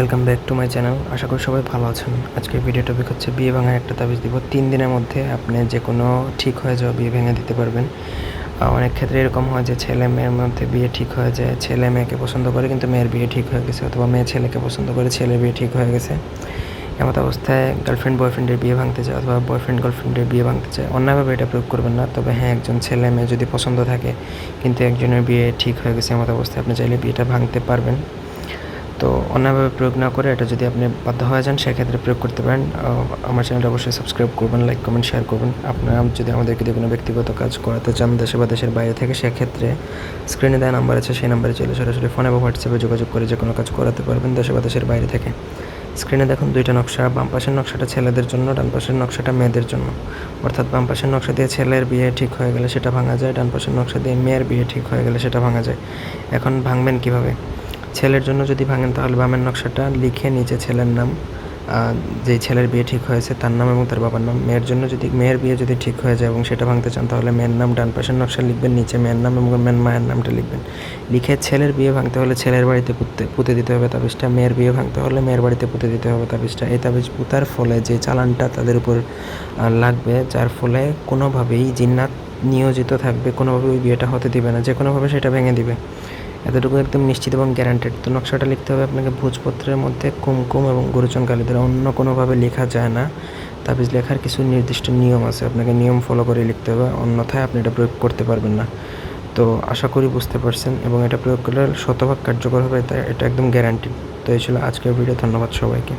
Welcome back to my channel আশা করি সবাই ভালো আছেন। আজকের ভিডিও টপিক হচ্ছে বিয়ে ভাঙার একটা তাবিজ দিব। তিন দিনের মধ্যে আপনি যে কোনো ঠিক হয়ে যাওয়া বিয়ে ভেঙে দিতে পারবেন। অনেক ক্ষেত্রে এরকম হয় যে ছেলে মেয়ের মধ্যে বিয়ে ঠিক হয়ে যায়, ছেলে মেয়েকে পছন্দ করে কিন্তু মেয়ের বিয়ে ঠিক হয়ে গেছে অথবা মেয়ে ছেলেকে পছন্দ করে ছেলের বিয়ে ঠিক হয়ে গেছে। এমত অবস্থায় গার্লফ্রেন্ড বয়ফ্রেন্ডের বিয়ে ভাঙতে চায় অথবা বয়ফ্রেন্ড গার্লফ্রেন্ডের বিয়ে ভাঙতে চায়, অন্যভাবে এটা প্রয়োগ করবেন না। তবে হ্যাঁ একজন ছেলে মেয়ে যদি পছন্দ থাকে, কিন্তু একজনের বিয়ে ঠিক হয়ে গেছে এমত অবস্থায় আপনি চাইলে বিয়েটা ভাঙতে পারবেন। তো অন্যভাবে প্রয়োগ না করে এটা যদি আপনি বাধ্য হয়ে যান, সেক্ষেত্রে প্রয়োগ করতে পারেন। আমার চ্যানেলটা অবশ্যই সাবস্ক্রাইব করবেন লাইক কমেন্ট শেয়ার করবেন। আপনারা যদি আমাদেরকে দিয়ে কোনো ব্যক্তিগত কাজ করাতে চান, দেশে বা দেশের বাইরে থেকে, সেক্ষেত্রে স্ক্রিনে দেওয়া নাম্বার আছে, সেই নাম্বারে চলে সরাসরি ফোনে বা হোয়াটসঅ্যাপে যোগাযোগ করে যে কোনো কাজ করাতে পারবেন দেশে বা দেশের বাইরে থেকে। স্ক্রিনে দেখুন দুইটা নকশা, বাম পাশের নকশাটা ছেলেদের জন্য, ডান পাশের নকশাটা মেয়েদের জন্য। অর্থাৎ বাম পাশের নকশা দিয়ে ছেলের বিয়ে ঠিক হয়ে গেলে সেটা ভাঙা যায়, ডান পাশের নকশা দিয়ে মেয়ের বিয়ে ঠিক হয়ে গেলে সেটা ভাঙা যায়। এখন ভাঙবেন কীভাবে? ছেলের জন্য যদি ভাঙেন, তাহলে বামের নকশাটা লিখে নিচে ছেলের নাম যে ছেলের বিয়ে ঠিক হয়েছে তার নাম এবং তার বাবার নাম। মেয়ের জন্য যদি, মেয়ের বিয়ে যদি ঠিক হয়ে যায় এবং সেটা ভাঙতে চান, তাহলে মেয়ের নাম ডান পাশের নকশা লিখবেন, নিচে মেয়ের নাম এবং মেয়ের মায়ের নামটা লিখবেন। লিখে ছেলের বিয়ে ভাঙতে হলে ছেলের বাড়িতে পুঁতে পুঁতে দিতে হবে তাবিজটা। মেয়ের বিয়ে ভাঙতে হলে মেয়ের বাড়িতে পুঁতে দিতে হবে তাবিজটা। এই তাবিজ পুঁতার ফলে যে চালানটা তাদের উপর লাগবে, যার ফলে কোনোভাবেই জিন্নাত নিয়োজিত থাকবে কোনোভাবে ওই বিয়েটা হতে দিবে না যে কোনোভাবে সেটা ভেঙে দিবে। এতটুকু একদম নিশ্চিত এবং গ্যারান্টেড তো নকশাটা লিখতে হবে আপনাকে ভোজপত্রের মধ্যে কুমকুম এবং গুরুচন দ্বারা। অন্য কোনোভাবে লেখা যায় না। তাবিজ লেখার কিছু নির্দিষ্ট নিয়ম আছে। আপনাকে নিয়ম ফলো করে লিখতে হবে। অন্যথায় আপনি এটা প্রয়োগ করতে পারবেন না। তো আশা করি বুঝতে পারছেন এবং এটা প্রয়োগ করলে শতভাগ কার্যকর হবে। এটা একদম গ্যারান্টিড তো এই ছিল আজকের ভিডিও ধন্যবাদ সবাইকে।